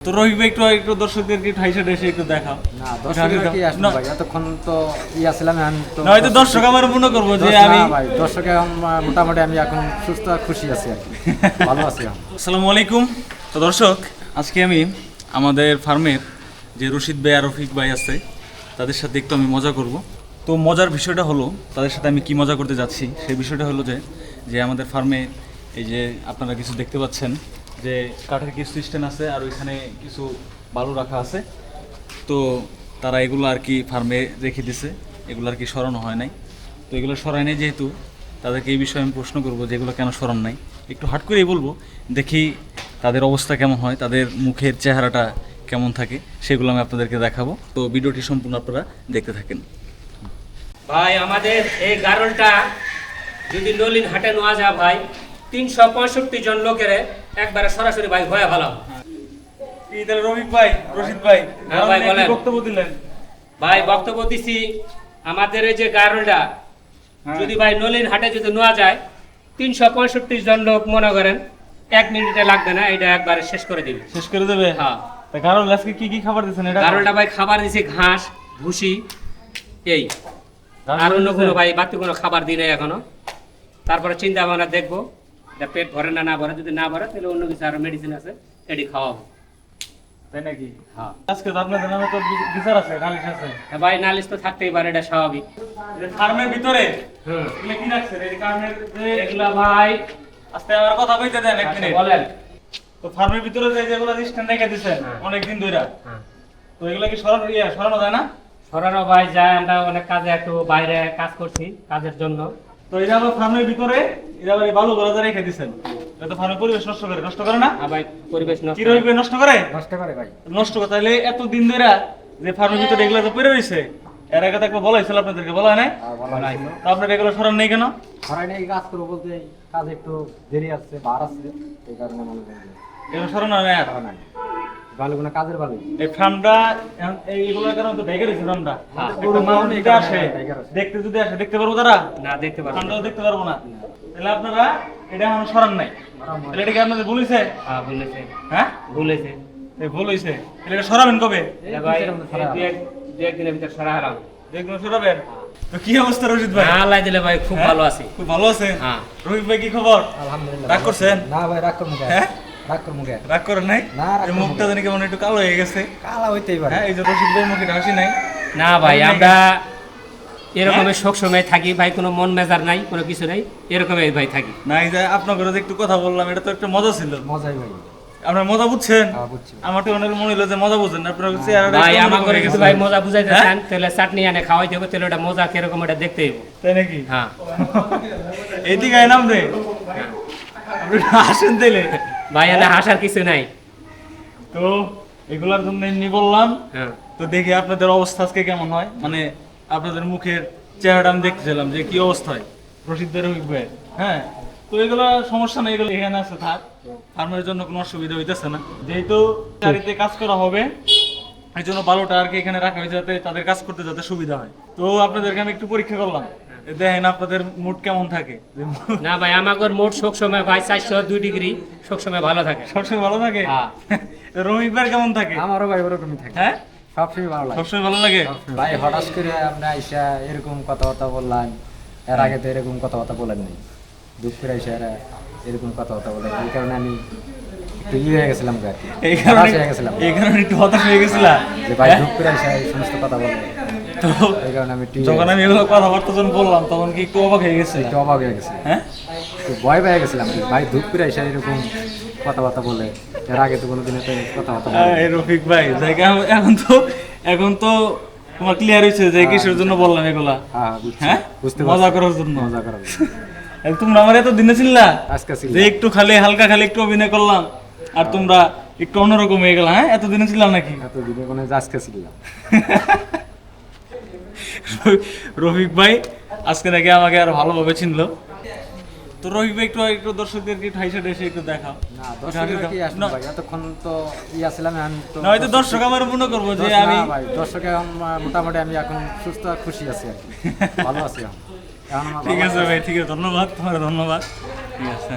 তো রহিব ভাই একটু একটু দর্শকদেরকে একটু হাইসা একটু দেখাও। না দর্শকের কি আসবে ভাই এতক্ষণ তো ইয়া ছিলাম এখন তো না, হয়তো দর্শক আমার মনে করব যে আমি ভাই দর্শকে মোটামুটি আমি এখন সুস্থ খুশি আছি আর ভালো আছি আসসালামু আলাইকুম। তো দর্শক আজকে আমি আমাদের ফার্মের যে রশিদ ভাই আর রফিক ভাই আছে তাদের সাথে একটু আমি মজা করব। তো মজার বিষয়টা হলো তাদের সাথে আমি কি মজা করতে যাচ্ছি সেই বিষয়টা হলো যে যে আমাদের ফার্মে এই যে আপনারা কিছু দেখতে পাচ্ছেন যে কাঠের কিছু স্ট্যান্ড আছে আর ওইখানে কিছু বালু রাখা আছে। তো তারা এগুলো আর কি ফার্মে রেখে দিছে। এগুলো আর কি সরানো হয় নাই। তো এগুলো সরায় নাই যেহেতু, তাদেরকে এই বিষয়ে আমি প্রশ্ন করব যে এগুলো কেন সরান নাই। একটু হাট করেই বলব, দেখি তাদের অবস্থা কেমন হয়, তাদের মুখের চেহারাটা কেমন থাকে, সেগুলো আমি আপনাদেরকে দেখাবো। তো ভিডিওটি সম্পূর্ণ আপনারা দেখতে থাকেন। ভাই, আমাদের এই গারলটা যদি নলিন হাটে নেওয়া যায় ভাই তিনশো পঁয়ষট্টি জন লোকের একবারে সরাসরি ভাই ভয়া ভালো রফিক ভাই রশিদ ভাই হ্যাঁ ভাই, বলেন। বক্তব্য দিলেন। ভাই বক্তব্য দিছি আমাদের এই যে গারলটা হ্যাঁ। যদি ভাই নলিন হাটে যদি নেওয়া যায় তিনশো পঁয়ষট্টি জন লোক মনে করেন এক মিনিটে লাগবে না এটা একবারে শেষ করে দিবে। শেষ করে দেবে? হ্যাঁ। তা কারণ আজকে কি কি খাবার দিচ্ছেন এটা? গারলটা ভাই খাবার দিছি ঘাস ভুসি এই। আর অন্য কোনো ভাই বাড়তি কোনো খাবার দিই নাই এখনও। তারপরে চিন্তা ভাবনা দেখব। পেট ভরে না না ভরে যদি না ভরে তাহলে অন্য কিছু আরও মেডিসিন আছে এটি খাওয়াবো। তাই নাকি? হ্যাঁ। আজকে তো আপনাদের নামে তো বিচার আছে নালিশ আছে। হ্যাঁ ভাই নালিশ তো থাকতেই পারে এটা স্বাভাবিক। ফার্মের ভিতরে? হুম। এগুলো কি রাখছেন? এই কারণের যে এগুলা ভাই আস্তে আমার কথা কইতে দেন এক আচ্ছা, মিনিট। বলেন। তো ফার্মের ভিতরে যে যেগুলো স্ট্যান্ড রেখে দিছেন হ্যাঁ। অনেক দিন ধরে। তো এগুলো কি সরানো ইয়ে সরানো যায় না? সরানো ভাই যায় আমরা অনেক কাজে একটু বাইরে কাজ করছি কাজের জন্য। তো এটা আবার ফার্মের ভিতরে? এটা আবার এই বালু গলা রেখে দিছেন। এটা তো পরিবেশ নষ্ট করে। নষ্ট করে না? ভাই পরিবেশ নষ্ট কি নষ্ট করে? নষ্ট করে ভাই। নষ্ট করে। তাহলে এত দিন ধরে যে ফার্মের ভিতরে এগুলো তো পড়ে রইছে এর আগে তো একবার বলা হয়েছিল আপনাদেরকে বলা হয় নাই? তো আপনারা এগুলো সরান নেই কেন? সরাই নিয়ে কাজ করব বলতে কাজ একটু দেরি আসছে বার আসছে এই কারণে মনে করি এগুলো সরানো হয় আর। সরা নাই কাজের ভালো এই ফার্মটা এইগুলোর কারণে তো ঢেকে রয়েছে ফার্মটা। একটা মানুষ যদি আসে। দেখতে যদি আসে দেখতে পারব তারা? না দেখতে পারব না। দেখতে পারব না। তাহলে আপনারা এটা এখন সরান নাই। তাহলে এটা কি আপনাদের ভুল হ্যাঁ ভুলেছে হ্যাঁ? ভুলেছে এই ভুল হয়েছে তাহলে এটা সরাবেন কবে? ভাই এই এক- দু একদিনের ভিতরে সরা হারাম। দেখুন সরাবেন? তো কি অবস্থা রশিদ ভাই? আল্লাহ দিলে ভাই খুব হ্যাঁ? ভালো আছি। খুব ভালো আছেন? হ্যাঁ। রহিত ভাই কি খবর? আলহামদুলিল্লাহ রাগ করছেন? না ভাই রাগ করব হ্যাঁ? রাগ করব গে রাগ করেন নাই? না, মুখটা জানি কেমন একটু কালো হয়ে গেছে। কালা হইতেই পারে। হ্যাঁ এই যে রশিদ ভাই মুখে হাসি নাই। না ভাই আমরা এরকমের সব সময় থাকি ভাই কোনো মন মেজার নাই কোনো কিছু নাই এরকমই ভাই থাকি। না এই যে আপনার ঘরে একটু কথা বললাম এটা তো একটা মজা ছিল। মজাই ভাই। আপনার মজা বুঝছেন? হ্যাঁ আমার তো অনেক মনে হলো যে মজা বুঝেন না আপনার চেহারাটা ভাই আমার করে কিছু ভাই মজা বুঝাইতে হ্যাঁ? চান তাহলে চাটনি এনে খাওয়াইতে হবে তাহলে ওটা মজা কীরকম এটা দেখতে হইব। তাই নাকি? হ্যাঁ। এইদিকে আয় নাম রে। আপনি আসেন তাইলে। ভাই এনে হাসার কিছু নাই। তো এগুলার জন্য এমনি বললাম হ্যাঁ। তো দেখি আপনাদের অবস্থা আজকে কেমন হয়। মানে আপনাদের মুখের চেহারাটা আমি দেখতেছিলাম যে কি অবস্থা হয়। প্রসিদ্ধ রোগী হ্যাঁ? তো এগুলো সমস্যা নেই এগুলো এখানে আছে থাক। ফার্মের জন্য কোনো অসুবিধা হইতেছে না। যেহেতু চারিতে কাজ করা হবে এই জন্য বালুটা আর কি এখানে রাখা হয়েছে যাতে তাদের কাজ করতে যাতে সুবিধা হয়। তো আপনাদেরকে আমি একটু পরীক্ষা করলাম। দেখেন আপনাদের মুড কেমন থাকে? না ভাই আমার মোট সব সময় ভাই চারশো দুই ডিগ্রি সব সময় ভালো থাকে। সবসময় ভালো থাকে? হ্যাঁ। রবিবার কেমন থাকে? আমারও ভাই ওরকমই থাকে। হ্যাঁ? সবসময় ভালো লাগে। সবসময় ভালো লাগে? ভাই হঠাৎ করে আমরা আইসা এরকম কথাবার্তা বললাম এর আগে তো এরকম কথাবার্তা বলেন নাই। দুঃখ করে আইসা এরা এরকম কথাবার্তা বলেন এই কারণে আমি একটু ইয়ে হয়ে গেছিলাম আর কি এই কারণে এই কারণে একটু হতাশ হয়ে গেছিলা? যে ভাই? আইসা এই সমস্ত কথা বলে। তো যখন আমি এগুলো কথাবার্তা যখন বললাম তখন কি একটু অবাক হয়ে গেছে একটু অবাক হয়ে গেছিলাম। হ্যাঁ? ভয় পেয়ে গেছিলাম ভাই দুঃখ করে আইসা এরকম কথাবার্তা বলে। এর আগে তো কোনোদিন এত কথাবার্তা এই রফিক ভাই জায়গা এখন তো এখন তো তোমার ক্লিয়ার হয়েছে যে কিসের জন্য বললাম এগুলা। হ্যাঁ হ্যাঁ? বুঝতে মজা করার জন্য। মজা করার জন্য। তোমরা আমার এত দিনে ছিলা আজকে ছিল যে একটু খালি হালকা খালি একটু অভিনয় করলাম আর তোমরা একটু অন্যরকম হয়ে গেলা হ্যাঁ? এত দিনে ছিলাম নাকি এত দিনে কোনো আজকে ছিলাম রফিক ভাই আজকে নাকি আমাকে আর ভালোভাবে চিনলো। তো রফিক ভাই একটু একটু দর্শকদেরকে একটু হাইসা এসে একটু দেখাও। না এতক্ষণ তো ইয়া ছিলাম তো হয়তো দর্শক আমার মনে করব যে আমি দর্শকে মোটামুটি আমি এখন সুস্থ খুশি আছি আর ভালো আছি ঠিক আছে ভাই ঠিক আছে ধন্যবাদ তোমার ধন্যবাদ। ঠিক আছে।